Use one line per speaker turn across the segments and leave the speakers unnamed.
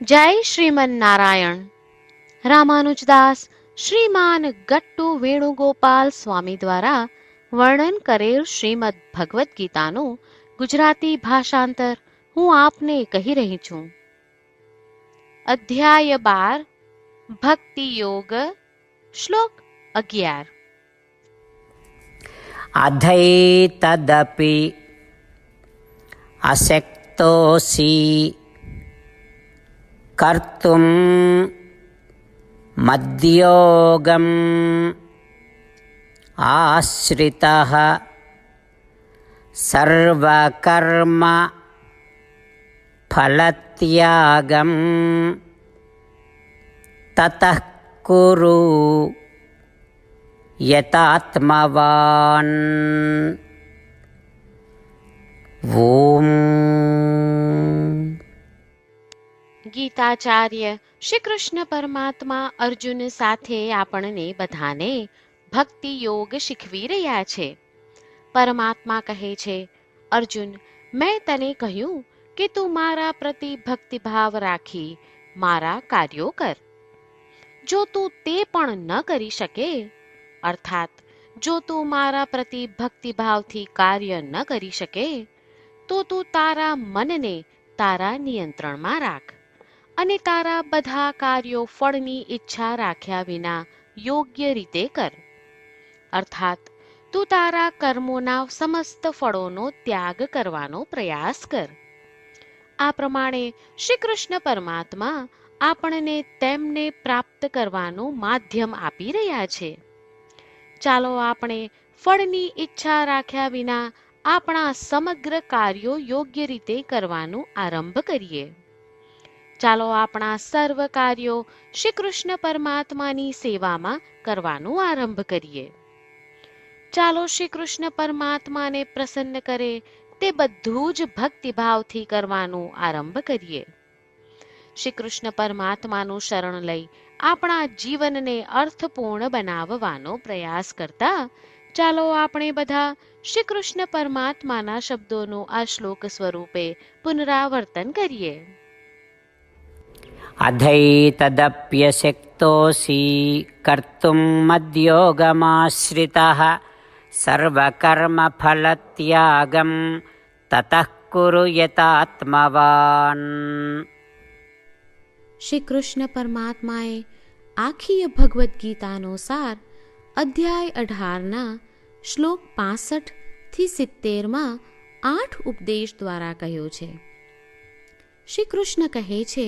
જય શ્રીમન નારાયણ રામાનુજદાસ શ્રીમાન ગટ્ટુ વેણુગોપાલ સ્વામી દ્વારા વર્ણન કરેલ શ્રીમદ ભગવદ્ ગીતાનું ગુજરાતી ભાષાંતર હું આપને કહી રહી છું. અધ્યાય બાર, ભક્તિ યોગ, શ્લોક અગિયાર.
અધૈ તદપી અશક્તોસી कर्तुं मद्योगम् आश्रितः सर्वकर्म फलत्यागं ततः कुरु यतात्मवान् ॐ
ગીતાચાર્ય શ્રી કૃષ્ણ પરમાત્મા અર્જુન સાથે આપણને બધાને ભક્તિ યોગ શીખવી રહ્યા છે. પરમાત્મા કહે છે, અર્જુન, મેં તને કહ્યું કે તું મારા પ્રતિ ભક્તિભાવ રાખી મારા કાર્યો કર. જો તું તે પણ ન કરી શકે, અર્થાત જો તું મારા પ્રતિ ભક્તિભાવથી કાર્ય ન કરી શકે, તો તું તારા મનને તારા નિયંત્રણમાં રાખ. અને તારા બધા કાર્યો ફળની ઈચ્છા રાખ્યા વિના યોગ્ય રીતે કર. અર્થાત, તું તારા કર્મોના સમસ્ત ફળોનો ત્યાગ કરવાનો પ્રયાસ કર. આ પ્રમાણે શ્રી કૃષ્ણ પરમાત્મા આપણને તેમને પ્રાપ્ત કરવાનું માધ્યમ આપી રહ્યા છે. ચાલો આપણે ફળની ઈચ્છા રાખ્યા વિના આપણા સમગ્ર કાર્યો યોગ્ય રીતે કરવાનું આરંભ કરીએ. ચાલો આપણા સર્વ કાર્યો શ્રી કૃષ્ણ પરમાત્માની સેવામાં કરવાનું આરંભ કરીએ. ચાલો શ્રી કૃષ્ણ પરમાત્માને પ્રસન્ન કરે, તે બધું જ ભક્તિભાવથી કરવાનું આરંભ કરીએ. શ્રી કૃષ્ણ પરમાત્માનું શરણ લઈ આપણા જીવનને અર્થપૂર્ણ બનાવવાનો પ્રયાસ કરતા, ચાલો આપણે બધા શ્રી કૃષ્ણ પરમાત્માના શબ્દોનું આ શ્લોક સ્વરૂપે પુનરાવર્તન કરીએ.
अधैतदप्यशक्तोऽसि कर्तुं मद्योगमाश्रितः सर्वकर्मफलत्यागं ततः कुरु यतात्मवान्
શ્રી કૃષ્ણ પરમાત્માએ આખી ભગવદ્ ગીતાનો સાર અધ્યાય અઢારના શ્લોક પાસઠ થી સિત્તેરમાં આઠ ઉપદેશ દ્વારા કહ્યો છે શ્રી કૃષ્ણ કહે છે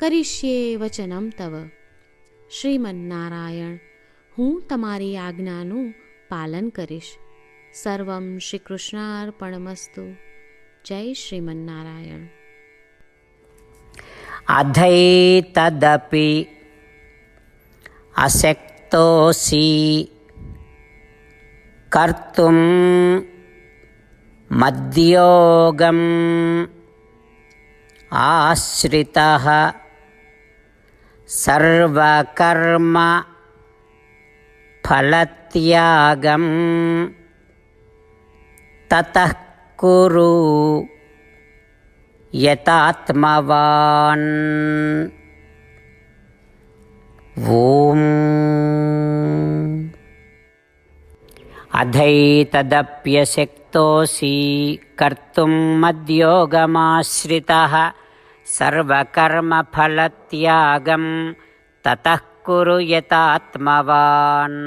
કરીશ્યે વચનમ તવ શ્રીમન્નારાયણ હું તમારી આજ્ઞાનું પાલન કરીશ સર્વમ શ્રી કૃષ્ણાર્પણમસ્તુ જય શ્રીમન્નારાયણ
अधैतदपि अशक्तोऽसि कर्तुं मद्योगम् आश्रितः सर्वकर्म फलत्यागं ततः कुरु यतात्मवान् ॐ अधैतदप्यशक्तोऽसि कर्तुं मद्योगमाश्रितः सर्वकर्मफलत्यागं ततः कुरु यतात्मवान्